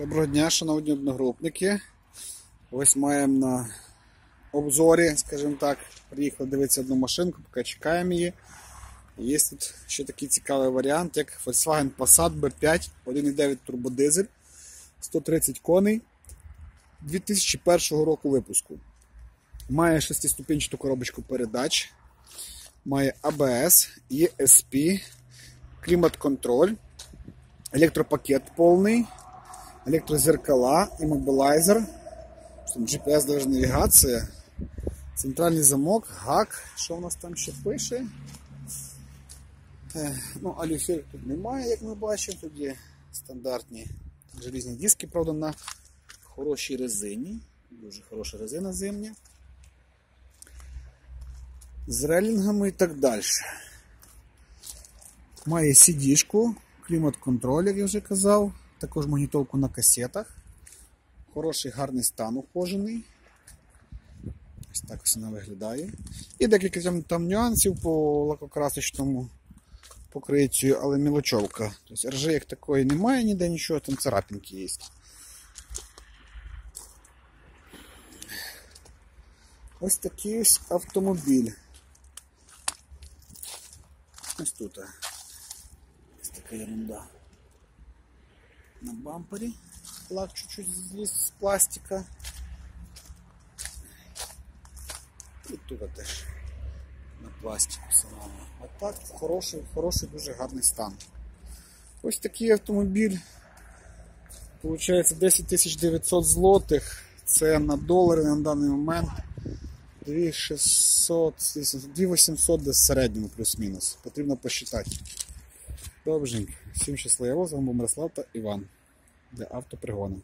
Доброго дня, шановні одногрупники. Ось маємо на обзорі, скажімо так, приїхали дивитися одну машинку, поки чекаємо її. Є тут ще такий цікавий варіант, як Volkswagen Passat B5 1.9 турбодизель 130 коней 2001 року випуску. Має шестиступінчату коробочку передач, має ABS, ESP, клімат-контроль, електропакет повний електрозеркала, іммобілайзер, GPS даже навігація, центральний замок, гак. Що у нас там ще пише? Е, ну, алюфір тут немає, як ми бачимо, тут є стандартні желізні диски, правда, на хорошій резині. Дуже хороша резина зимня. З релінгами і так далі. Має сідішку, клімат-контроль, як я вже казав. Також магнітолку на касетах. Хороший гарний стан ухожений. Ось так ось вона виглядає. І декілька там, нюансів по лакокрасочному покриттю, але мілочовка. Тобто ржи як такої немає, ніде нічого, там царапинки є. Ось такий ось автомобіль. Ось тут. Ось така ерунда на бампері. Лак чуть-чуть зліз з пластика. І тут теж на пластику самому. А так хороший, хороший, дуже гарний стан. Ось такий автомобіль. Получається 10 900 злотих. Це на долари на даний момент 2600, 2800 десь середньому плюс-мінус. Потрібно посчитати. Добренько. Всім щасливо, з вами був Мирослав та Іван для автопригони.